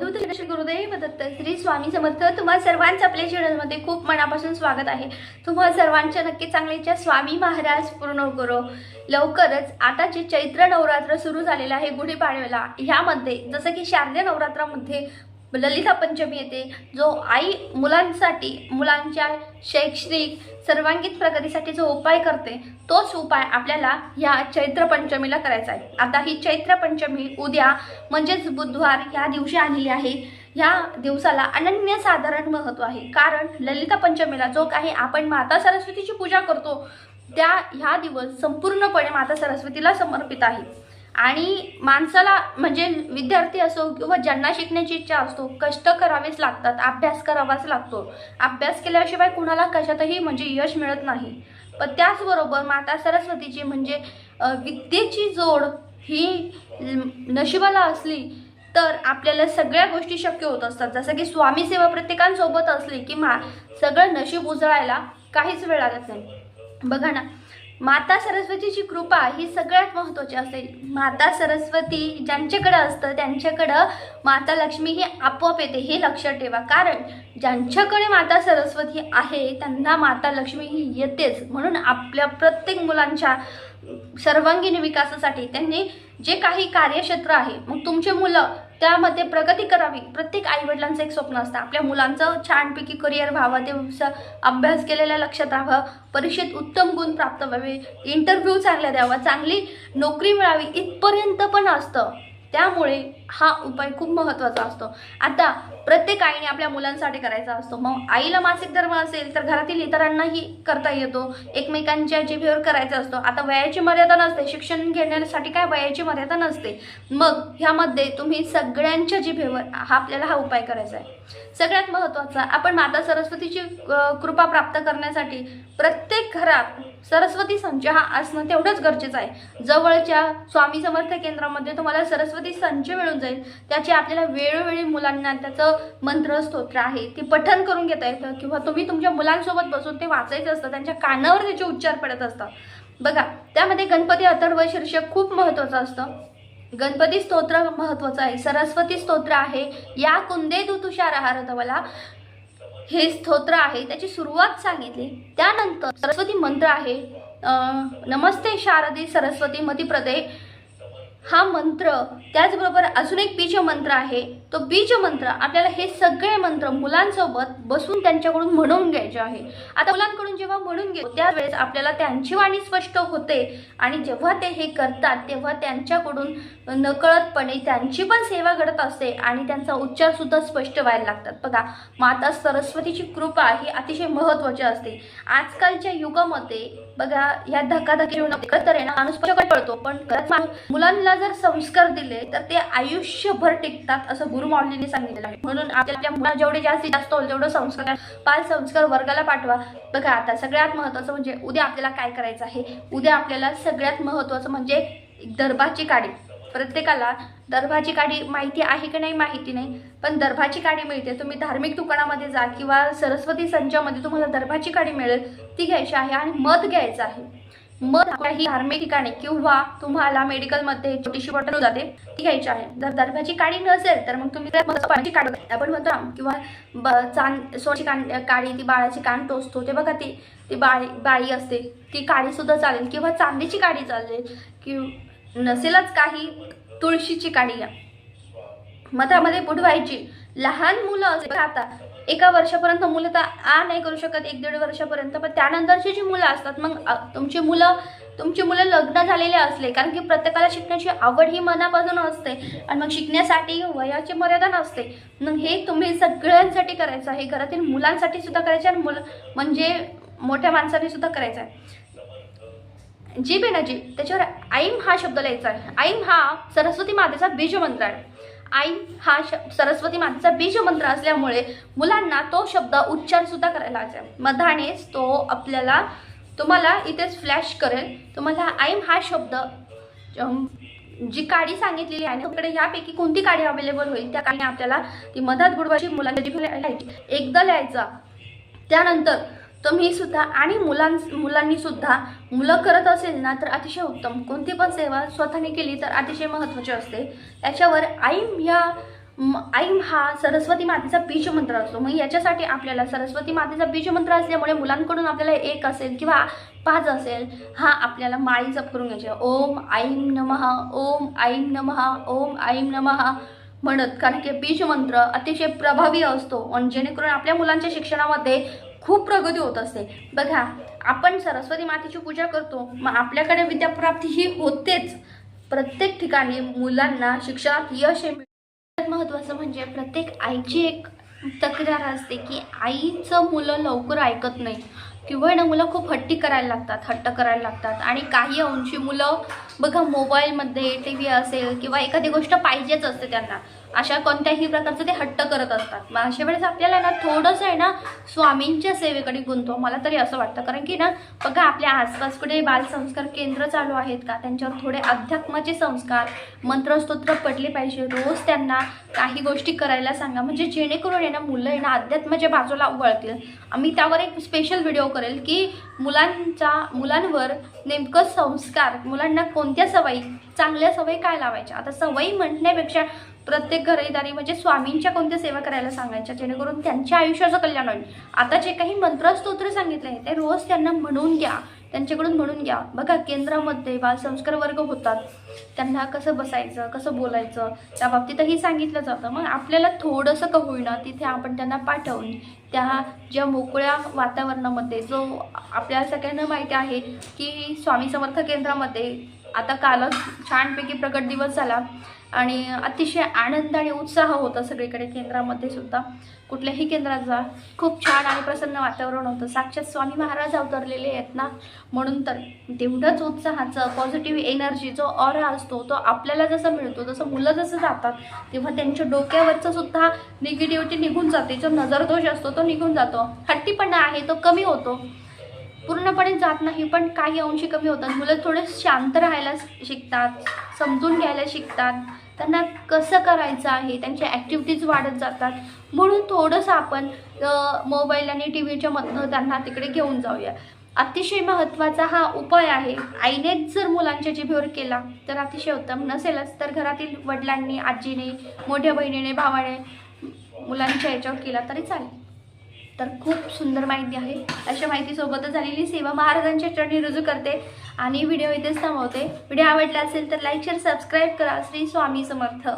दूत श्री गुरुदेव दत्त श्री स्वामी समर्थ. तुम्हाला सर्वांचं आपल्या चॅनलमध्ये खूप मनापासून स्वागत आहे. तुम्हा सर्वांच्या नक्की चांगलीच्या स्वामी महाराज पूर्ण करो. लवकरच आता जे चैत्र नवरात्र सुरू झालेलं आहे गुढीपाडव्याला ह्यामध्ये जसं की शारदीय नवरात्रामध्ये ललिता पंचमी येते. जो आई मुलांसाठी मुलांच्या शैक्षणिक सर्वांगीण प्रगतीसाठी जो उपाय करते तोच उपाय आपल्याला ह्या चैत्र पंचमीला करायचा आहे. आता ही चैत्र पंचमी उद्या म्हणजेच बुधवार ह्या दिवशी आलेली आहे. ह्या दिवसाला अनन्यसाधारण महत्त्व आहे. कारण ललिता पंचमीला जो काही आपण माता सरस्वतीची पूजा करतो त्या ह्या दिवस संपूर्णपणे माता सरस्वतीला समर्पित आहे. आणि माणसाला म्हणजे विद्यार्थी असो किंवा ज्यांना शिकण्याची इच्छा असतो कष्ट करावेच लागतात अभ्यास करावाच लागतो. अभ्यास केल्याशिवाय कुणाला कशातही म्हणजे यश मिळत नाही. पण त्याचबरोबर माता सरस्वतीची म्हणजे विद्येची जोड ही नशिबाला असली तर आपल्याला सगळ्या गोष्टी शक्य होत असतात. जसं की स्वामी सेवा प्रत्येकांसोबत असली की मा सगळं नशीब उजळायला काहीच वेळ लागत नाही. बघा ना माता सरस्वतीची कृपा ही सगळ्यात महत्त्वाची असते माता सरस्वती ज्यांच्याकडं असतं त्यांच्याकडं माता लक्ष्मी ही आपोआप येते हे लक्षात ठेवा. कारण ज्यांच्याकडे माता सरस्वती आहे त्यांना माता लक्ष्मी ही येतेच. म्हणून आपल्या प्रत्येक मुलांच्या सर्वांगीण विकासासाठी त्यांनी जे काही कार्यक्षेत्र आहे मग तुमचे मुलं त्यामध्ये प्रगती करावी. प्रत्येक आईवडिलांचं एक स्वप्न असतं. आपल्या मुलांचं छानपैकी करिअर व्हावं ते स- अभ्यास केलेल्या लक्षात राहावं परीक्षेत उत्तम गुण प्राप्त व्हावे इंटरव्ह्यू चांगला द्यावा चांगली नोकरी मिळावी इथपर्यंत पण असतं. त्यामुळे हा उपाय खूप महत्त्वाचा असतो. आता प्रत्येक आईने आपल्या मुलांसाठी करायचा असतो. मग आईला मासिक धर्म असेल तर घरातील इतरांनाही करता येतो. एकमेकांच्या जिभेवर करायचा असतो. आता वयाची मर्यादा नसते. शिक्षण घेण्यासाठी काय वयाची मर्यादा नसते. मग ह्यामध्ये तुम्ही सगळ्यांच्या जिभेवर हा आपल्याला हा उपाय करायचा आहे. सगळ्यात महत्त्वाचा आपण माता सरस्वतीची कृपा प्राप्त करण्यासाठी प्रत्येक घरात सरस्वती संच हा असणं तेवढंच गरजेचं आहे. जवळच्या स्वामी समर्थ केंद्रामध्ये तुम्हाला सरस्वती संच मिळून जाईल. त्याची आपल्याला वेळोवेळी मुलांना त्याचं मंत्र स्तोत्र आहे ते पठन करून घेता येतं. किंवा तुम्ही तुमच्या मुलांसोबत बसून ते वाचायचं असतं त्यांच्या कानावर त्याचे उच्चार पडत असतात. बघा त्यामध्ये गणपती अथर्व शीर्षक खूप महत्त्वाचं असतं. गणपती स्तोत्र महत्त्वाचं आहे. सरस्वती स्तोत्र आहे. या कुंदे तू तुषार आहारतवला हे स्तोत्र आहे. त्याची सुरुवात सांगितली. त्यानंतर सरस्वती मंत्र आहे. नमस्ते शारदी सरस्वती मतिप्रदे. हा मंत्र त्याचबरोबर अजून एक बीज मंत्र आहे. तो बीज मंत्र आपल्याला हे सगळे मंत्र मुलांसोबत बसून त्यांच्याकडून म्हणून घ्यायचे आहे. आता मुलांकडून जेव्हा म्हणून घेतो त्यावेळेस आपल्याला त्यांची वाणी स्पष्ट होते आणि जेव्हा ते हे करतात तेव्हा त्यांच्याकडून नकळतपणे त्यांची पण सेवा घडत असते आणि त्यांचा उच्चार सुद्धा स्पष्ट व्हायला लागतात. बघा माता सरस्वतीची कृपा ही अतिशय महत्त्वाची असते. आजकालच्या युगामध्ये बघा या धकाधकी जीवनात तर आहे ना माणूस पक्षाकडे पळतो पण मुलांना जर संस्कार दिले तर ते आयुष्यभर टिकतात असं गुरु माऊलींनी सांगितलेलं आहे. म्हणून आपल्या मुला मुलांना जेवढे जास्तीत जास्त होईल तेवढं संस्कार पाच संस्कार वर्गाला पाठवा. बघा आता सगळ्यात महत्त्वाचं म्हणजे उद्या आपल्याला काय करायचं आहे? उद्या आपल्याला सगळ्यात महत्त्वाचं म्हणजे दरबाची काडी. प्रत्येकाला दर्भाची काडी माहिती आहे की नाही माहिती नाही. पण दर्भाची काडी मिळते. तुम्ही धार्मिक दुकानामध्ये जा किंवा सरस्वती संचामध्ये तुम्हाला दर्भाची काडी मिळेल. ती घ्यायची आहे आणि मध घ्यायचं आहे. मध ही धार्मिक ठिकाणी किंवा तुम्हाला मेडिकलमध्ये छोटीशी बॉटल जाते ती घ्यायची आहे. जर दर्भाची काडी नसेल तर मग तुम्ही त्या पाण्याची काढ आपण म्हणतो किंवा चांद सोची कान काडी ती बाळाची कान टोचतो. ते बघा ती ती बाळी बाळी असते. ती काडी सुद्धा चालेल किंवा चांदीची काडी चालेल. कि नसेलच काही तुळशीची काडी घ्या मधामध्ये बुडवायची. लहान मुलं आता. एका वर्षापर्यंत मुलं तर आ नाही करू शकत एक दीड वर्षापर्यंत. पण त्यानंतरची जी मुलं असतात मग तुमची मुलं तुमची मुलं लग्न झालेले असले कारण की प्रत्येकाला शिकण्याची आवड ही मनापासून असते. आणि मग शिकण्यासाठी वयाची मर्यादा नसते. मग हे तुम्ही सगळ्यांसाठी करायचं आहे. घरातील मुलांसाठी सुद्धा करायचं आणि मुलं म्हणजे मोठ्या माणसांनी सुद्धा करायचं आहे. जीभ आहे ना जीभ त्याच्यावर आईम हा शब्द लिहायचा आहे. आईम हा सरस्वती मातेचा बीज मंत्र आहे. आईम हा श सरस्वती मातेचा बीज मंत्र असल्यामुळे मुलांना तो शब्द उच्चार सुद्धा करायला लावायचा आहे. मधानेच तो आपल्याला तुम्हाला इथेच फ्लॅश करेल. तुम्हाला आईम हा शब्द जी काडी सांगितलेली आहे आपल्याकडे यापैकी कोणती काडी अवेलेबल होईल त्या काडीने आपल्याला ती मधात गुडवाची मुलांना लिहायची एकदा लिहायचा. त्यानंतर तुम्ही सुद्धा आणि मुलां मुलांनी सुद्धा मुलं करत असेल ना तर अतिशय उत्तम. कोणती पण सेवा स्वतःने केली तर अतिशय महत्त्वाची असते. त्याच्यावर आईम ह्या आईम ऐम हा सरस्वती मातेचा बीज मंत्र असतो. मग याच्यासाठी आपल्याला सरस्वती मातेचा बीज मंत्र असल्यामुळे मुलांकडून आपल्याला एक असेल किंवा पाच असेल हा आपल्याला माळी जप करून घ्यायचे. ओम ऐम नमः ओम आईम नमः ओम आईम नमः म्हणत. कारण की बीज मंत्र अतिशय प्रभावी असतो. आणि जेणेकरून आपल्या मुलांच्या शिक्षणामध्ये खूप प्रगती होत असते. बघा आपण सरस्वती मातेची पूजा करतो मग आपल्याकडे विद्याप्राप्ती ही होतेच. प्रत्येक ठिकाणी मुलांना शिक्षणात यश हे सगळ्यात महत्त्वाचं म्हणजे प्रत्येक आईची एक तक्रार असते की आईचं मुलं लवकर ऐकत नाही. किंवा ना मुलं खूप हट्टी करायला लागतात हट्ट करायला लागतात. आणि काही अंशी मुलं बघा मोबाईलमध्ये टी व्ही असेल किंवा एखादी गोष्ट पाहिजेच असते त्यांना. अशा कोणत्याही प्रकारचं ते हट्ट करत असतात. मग अशा वेळेस आपल्याला ना थोडंसं आहे ना स्वामींच्या सेवेकडे गुंतव. मला तरी असं वाटतं. कारण की ना बघा आपल्या आसपास कुठे बालसंस्कार केंद्र चालू आहेत का? त्यांच्यावर थोडे अध्यात्माचे संस्कार मंत्रस्तोत्र पडले पाहिजे. रोज त्यांना काही गोष्टी करायला सांगा. म्हणजे जेणेकरून आहे ना मुलं आहे ना अध्यात्माच्या बाजूला वळतील. आम्ही त्यावर एक स्पेशल व्हिडिओ करेल की मुलांचा मुलांवर नेमकं संस्कार मुलांना कोणत्या सवयी चांगल्या सवयी काय लावायच्या? आता सवयी म्हणण्यापेक्षा प्रत्येक घरेदारी म्हणजे स्वामींच्या कोणत्या सेवा करायला सांगायच्या जेणेकरून त्यांच्या आयुष्याचं कल्याण होईल. आता जे काही मंत्रस्तोत्र सांगितले आहे ते रोज त्यांना म्हणून घ्या. त्यांच्याकडून म्हणून घ्या. बघा केंद्रामध्ये बालसंस्कार वर्ग होतात. त्यांना कसं बसायचं कसं बोलायचं त्या बाबतीतही सांगितलं जातं. मग आपल्याला थोडंसं का होईना तिथे आपण त्यांना पाठवून त्या ज्या मोकळ्या वातावरणामध्ये जो आपल्या सगळ्यांना माहिती आहे की स्वामी समर्थ केंद्रामध्ये आता कालच छानपैकी प्रकट दिवस झाला. आणि अतिशय आनंद आणि उत्साह होता सगळीकडे केंद्रामध्ये सुद्धा. कुठल्याही केंद्रात जा खूप छान आणि प्रसन्न वातावरण होतं. साक्षात स्वामी महाराज अवतरलेले आहेत ना? म्हणून तर तेवढंच उत्साहाचं पॉझिटिव्ह एनर्जी जो ऑरा असतो तो आपल्याला जसं मिळतो जसं मुलं जसं जातात तेव्हा त्यांच्या डोक्यावरचं सुद्धा निगेटिव्हिटी निघून जाते. जो नजरदोष असतो तो निघून जातो. हट्टीपणा आहे तो कमी होतो. पूर्णपणे जात नाही पण काही अंशी कमी होतात. मुलं थोडे शांत राहायला शिकतात. समजून घ्यायला शिकतात. त्यांना कसं करायचं आहे त्यांच्या ॲक्टिव्हिटीज वाढत जातात. म्हणून थोडंसं आपण मोबाईल आणि टी व्हीच्या मधनं त्यांना तिकडे घेऊन जाऊया. अतिशय महत्त्वाचा हा उपाय आहे. आईनेच जर मुलांच्या जिभेवर केला तर अतिशय उत्तम नसेलच. तर घरातील वडिलांनी आजीने मोठ्या बहिणीने भावाने मुलांच्या याच्यावर केला तरी चालेल. तर खूप सुंदर माहिती आहे. अशा माहितीसोबतच झालेली सेवा महाराजांची चटणी रुजू करते आणि व्हिडिओ इथेच थांबवते. व्हिडिओ आवडला असेल तर लाईक शेअर सबस्क्राईब करा. श्री स्वामी समर्थ.